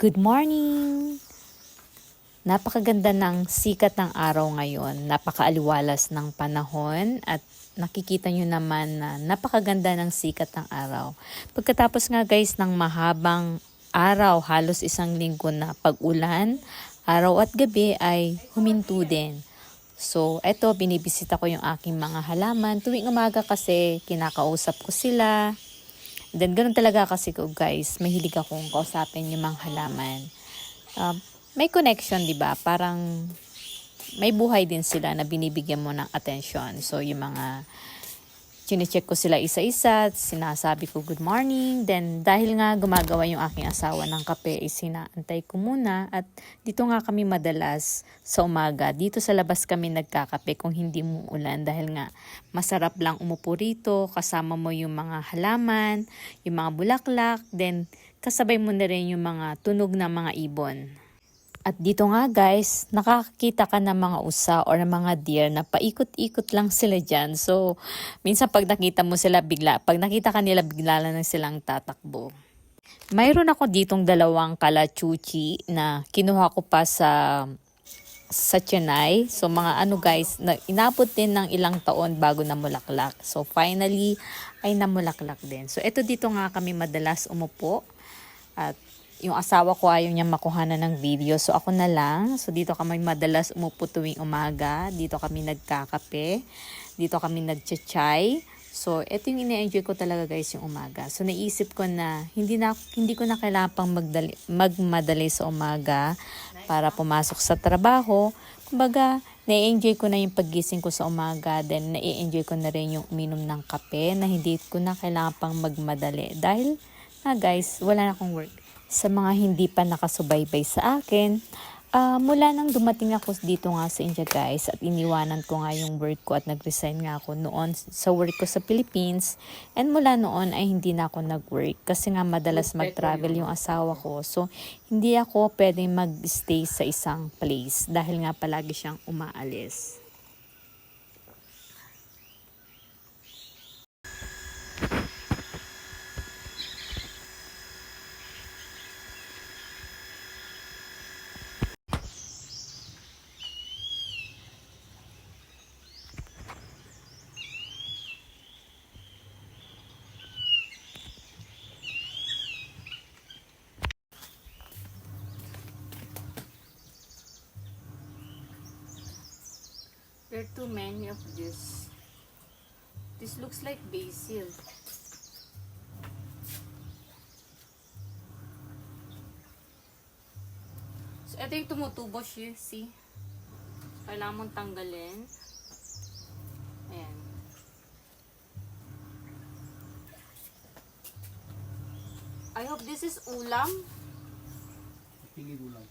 Good morning! Napakaganda ng sikat ng araw ngayon. Napakaaliwalas ng panahon at nakikita nyo naman na napakaganda ng sikat ng araw. Pagkatapos nga guys ng mahabang araw, halos isang linggo na pag-ulan, araw at gabi ay huminto din. So, eto, binibisita ko yung aking mga halaman. Tuwing umaga kasi, kinakausap ko sila. Then, ganun talaga kasi ko, guys. Mahilig akong kausapin yung mga halaman. Um, may connection, di ba? Parang may buhay din sila na binibigyan mo ng attention. So, yung mga chinecheck ko sila isa-isa, sinasabi ko good morning. Then, dahil nga gumagawa yung aking asawa ng kape, is sinaantay ko muna. At dito nga kami madalas sa umaga. Dito sa labas kami nagkakape kung hindi mo ulan. Dahil nga masarap lang umupo rito, kasama mo yung mga halaman, yung mga bulaklak, then kasabay mo na rin yung mga tunog ng mga ibon. At dito nga guys, nakakita ka ng mga usa or ng mga deer na paikot-ikot lang sila dyan. So, minsan pag nakita mo sila bigla, pag nakita ka nila bigla lang silang tatakbo. Mayroon ako ditong dalawang kalachuchi na kinuha ko pa sa sa Chennai. So mga ano guys, na, inabot din ng ilang taon bago namulaklak. So finally ay namulaklak din. So ito dito nga kami madalas umupo. At yung asawa ko ayaw niya makuha na ng video. So ako na lang. So dito kami madalas umupo tuwing umaga. Dito kami nagkakape. Dito kami nagchachay. So ito yung ine-enjoy ko talaga guys yung umaga. So naisip ko na hindi na hindi ko na kailangan pang magdali, magmadali sa umaga para pumasok sa trabaho. Kumbaga, na-enjoy ko na yung paggising ko sa umaga. Then, na-enjoy ko na rin yung uminom ng kape na hindi ko na kailangan pang magmadali. Dahil, na guys, wala na akong work sa mga hindi pa nakasubaybay sa akin, ah, mula nang dumating ako dito nga sa India guys at iniwanan ko nga yung work ko at nag-resign nga ako noon sa work ko sa Philippines. And mula noon ay hindi na ako nag-work kasi nga madalas mag-travel yung asawa ko. So hindi ako pwedeng mag-stay sa isang place dahil nga palagi siyang umaalis. There are too many of this. This looks like basil. So, ito yung tumutubo siya, see? Kailangan mong tanggalin. Ayan. I hope this is ulam. Mo lang.